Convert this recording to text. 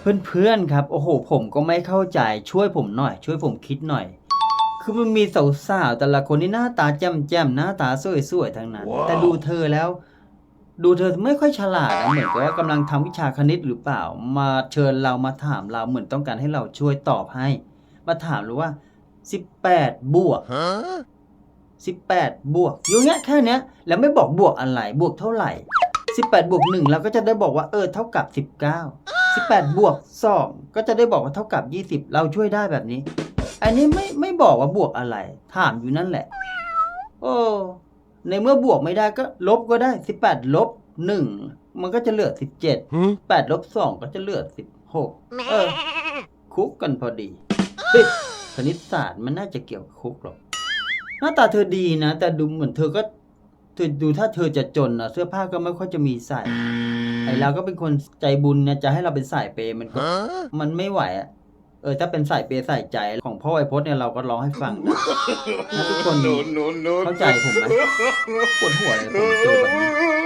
เพื่อนๆครับ โอ้โห ผมก็ไม่เข้าใจช่วยผมหน่อย ช่วยผมคิดหน่อย คือมันมีสาวๆแต่ละคนนี่หน้าตาแจ่มๆหน้าตาสวยๆทั้งนั้น แต่ดูเธอแล้ว ดูเธอไม่ค่อยฉลาดนะเหมือนกับว่ากำลังทำวิชาคณิตหรือเปล่า มาเชิญเรามาถามเราเหมือนต้องการให้เราช่วยตอบให้ มาถามเราว่า18บวก18บวกอยู่เงี้ยแค่เนี้ยแล้วไม่บอกบวกอะไรบวกเท่าไหร่18บวก1เราก็จะได้บอกว่าเออเท่ากับ19 18 บวก 2 ก็จะได้บอกว่าเท่ากับ 20 เราช่วยได้แบบนี้ อันนี้ไม่ไม่บอกว่าบวกอะไร ถามอยู่นั่นแหละ โอ้ในเมื่อบวกไม่ได้ก็ลบก็ได้ 18 ลบ 1 มันก็จะเหลือ 17 8 ลบ 2 ก็จะเหลือ 16 เออ คุกกันพอดีเฮ้ยคณิตศาสตร์มันน่าจะเกี่ยวกับคุกหรอก หน้าตาเธอดีนะ แต่ดูเหมือนเธอก็ เธอดูถ้าเธอจะจนนะเสื้อผ้าก็ไม่ค่อยจะมีใส่ ไอเราก็เป็นคนใจบุญนะจะให้เราเป็นสายเปย์มันก็มันไม่ไหวอะเออถ้าเป็นสายเปย์ใส่ใจของพ่อไอพจน์เนี่ยเราก็ร้องให้ฟังนะถ้าทุกคน no, no, no. เข้าใจผมไหมปวดหัวเลยผมเจอแบบนี้